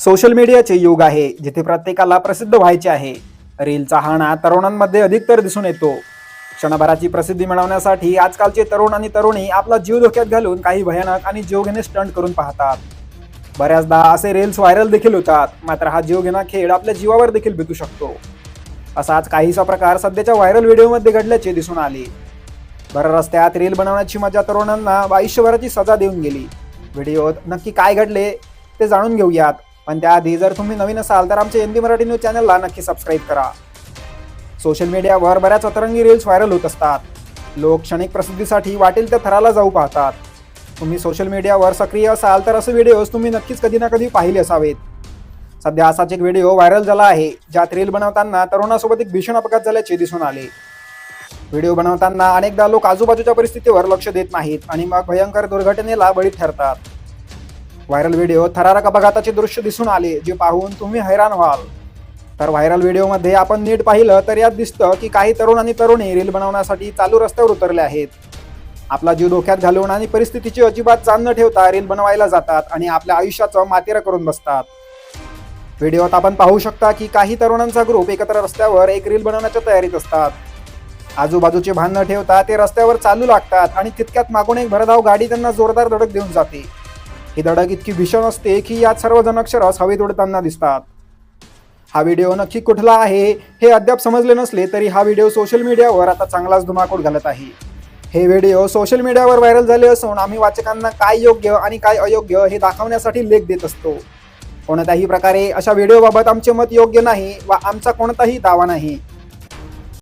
Social मीडियाचे युग आहे जिथे प्रत्येकाला प्रसिद्ध व्हायचे आहे. रीलचा हाणा तरुणांमध्ये अधिकतर दिसून येतो. क्षणभराची प्रसिद्धी मिळवण्यासाठी आजकालचे तरुण आणि तरुणी आपला जीव धोक्यात घालून काही भयानक आणि जीवघेणे स्टंट करून पाहतात. बऱ्याचदा असे रील्स व्हायरल देखील होतात मात्र हा जीवघेणा खेळ आपल्या जीवावर देखील बितू शकतो. असाच काहीसा प्रकार सध्याच्या व्हायरल व्हिडिओमध्ये घडल्याचे दिसून आले. बरं रस्त्यात रील बनवण्याची मजा तरुणांना आयुष्यभराची सजा देऊन गेली. व्हिडिओत नक्की काय घडले ते जाणून घेऊयात. पण त्याआधी जर तुम्ही नवीन असाल तर आमच्या हिंदी मराठी न्यूज चॅनलला नक्की सबस्क्राईब करा. सोशल मीडियावर बऱ्याच अतरंगी रील्स व्हायरल होत असतात. लोक क्षणिक प्रसिद्धीसाठी वाटेल त्या थराला जाऊ पाहतात. तुम्ही सोशल मीडियावर सक्रिय असाल तर असे व्हिडिओज तुम्ही नक्कीच कधी ना कधी पाहिले असावेत. सध्या असाच एक व्हिडिओ व्हायरल झाला आहे ज्यात रील बनवताना तरुणासोबत एक भीषण अपघात झाल्याचे दिसून आले. व्हिडिओ बनवताना अनेकदा लोक आजूबाजूच्या परिस्थितीवर लक्ष देत नाहीत आणि मग भयंकर दुर्घटनेला बळी ठरतात. व्हायरल व्हिडिओ थरारक अपघाताचे दृश्य दिसून आले जे पाहून तुम्ही हैराण व्हाल. तर व्हायरल व्हिडिओमध्ये आपण नीट पाहिलं तर यात दिसतं की काही तरुण आणि तरुणी रील बनवण्यासाठी चालू रस्त्यावर उतरले आहेत. आपला जीव धोक्यात घालून आणि परिस्थितीची अजिबात जाण न ठेवता रील बनवायला जातात आणि आपल्या आयुष्याचं मातेरं करून बसतात. व्हिडिओत आपण पाहू शकता की काही तरुणांचा ग्रुप एकत्र रस्त्यावर एक रील बनवण्याच्या तयारीत असतात. आजूबाजूचे भान न ठेवता ते रस्त्यावर चालू लागतात आणि तितक्यात मागून एक भरधाव गाडी त्यांना जोरदार धडक देऊन जाते. ही धडक इतकी भीषण असते की यात सर्वजण अक्षरस हवेत उडताना दिसतात. हा व्हिडिओ नक्की कुठला आहे हे अद्याप समजले नसले तरी हा व्हिडिओ सोशल मीडियावर आता चांगलाच धुमाकूळ घालत आहे. हे व्हिडिओ सोशल मीडियावर व्हायरल झाले असून आम्ही वाचकांना काय योग्य आणि काय अयोग्य हे दाखवण्यासाठी लेख देत असतो. कोणत्याही प्रकारे अशा व्हिडिओबाबत आमचे मत योग्य नाही व आमचा कोणताही दावा नाही.